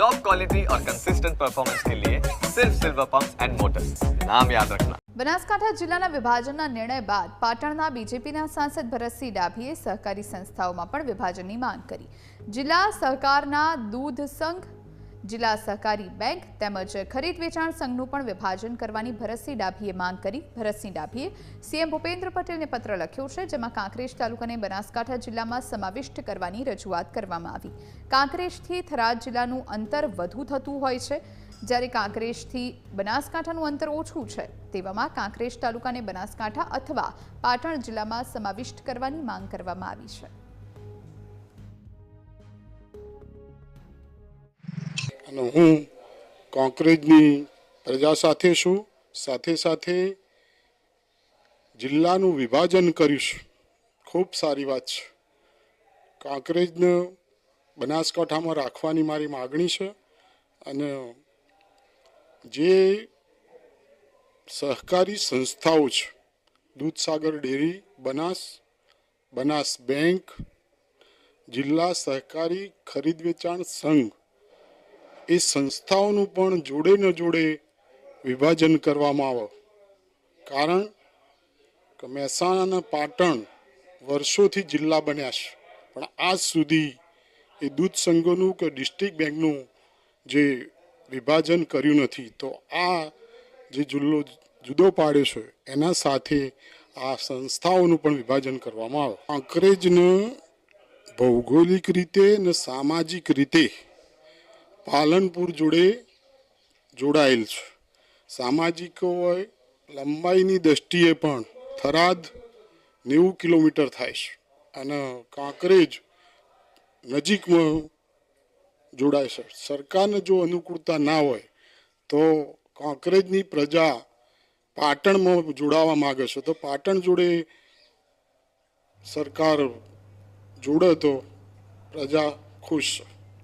Top quality और consistent performance के लिए सिर्फ सिल्वर पंप एंड मोटर्स नाम याद रखना બનાસકાંઠા જિલ્લાના વિભાજનના નિર્ણય બાદ પાટણના બીજેપીના સાંસદ ભરતસિંહ ડાભીએ સહકારી સંસ્થાઓમાં પણ વિભાજનની માંગ કરી જિલ્લા સહકારના દૂધ સંઘ જિલ્લા સહકારી બેંક તેમજ ખરીદ વેચાણ સંઘનું પણ વિભાજન કરવાની ભરતસિંહ ડાભીએ માંગ કરી. ભરતસિંહ ડાભીએ સીએમ ભૂપેન્દ્ર પટેલને પત્ર લખ્યો છે, જેમાં કાંકરેજ તાલુકાને બનાસકાંઠા જિલ્લામાં સમાવિષ્ટ કરવાની રજૂઆત કરવામાં આવી. કાંકરેજથી થરાદ જિલ્લાનું અંતર વધુ થતું હોય છે. જ્યારે કાંકરેજથી બનાસકાંઠાનું અંતર ઓછું છે, તેવામાં કાંકરેજ તાલુકાને બનાસકાંઠા અથવા પાટણ જિલ્લામાં સમાવિષ્ટ કરવાની માંગ કરવામાં આવી છે. અને હું કોંકરેજની પ્રજા સાથે છું. સાથે સાથે જિલ્લાનું વિભાજન કરીશ. ખૂબ સારી વાત છે. કાંકરેજને બનાસકાંઠામાં રાખવાની મારી માગણી છે અને જે સહકારી સંસ્થાઓ છે, દૂધસાગર ડેરી, બનાસ બનાસ બેંક, જિલ્લા સહકારી ખરીદ વેચાણ સંઘ એ સંસ્થાઓનું પણ જોડે ન જોડે વિભાજન કરવામાં આવે. કારણ કે મહેસાણા અને પાટણ વર્ષોથી જિલ્લા બન્યા છે. પણ આજ સુધી એ દૂધ સંઘોનું કે ડિસ્ટ્રિક્ટ બેંકનું જે વિભાજન કર્યું નથી, તો આ જે જિલ્લો જુદો પાડ્યો છે, એના સાથે આ સંસ્થાઓનું પણ વિભાજન કરવામાં આવે. અંગ્રેજને ભૌગોલિક રીતે અને સામાજિક રીતે પાલનપુર જોડે જોડાયેલ છે. સામાજિક હોય, લંબાઈની દ્રષ્ટિએ પણ થરાદ નેવું કિલોમીટર થાય છે અને કાંકરેજ નજીકમાં જોડાય છે. સરકારને જો અનુકૂળતા ના હોય, તો કાંકરેજની પ્રજા પાટણમાં જોડાવા માગે છે. તો પાટણ જોડે સરકાર જોડે તો પ્રજા ખુશ છે.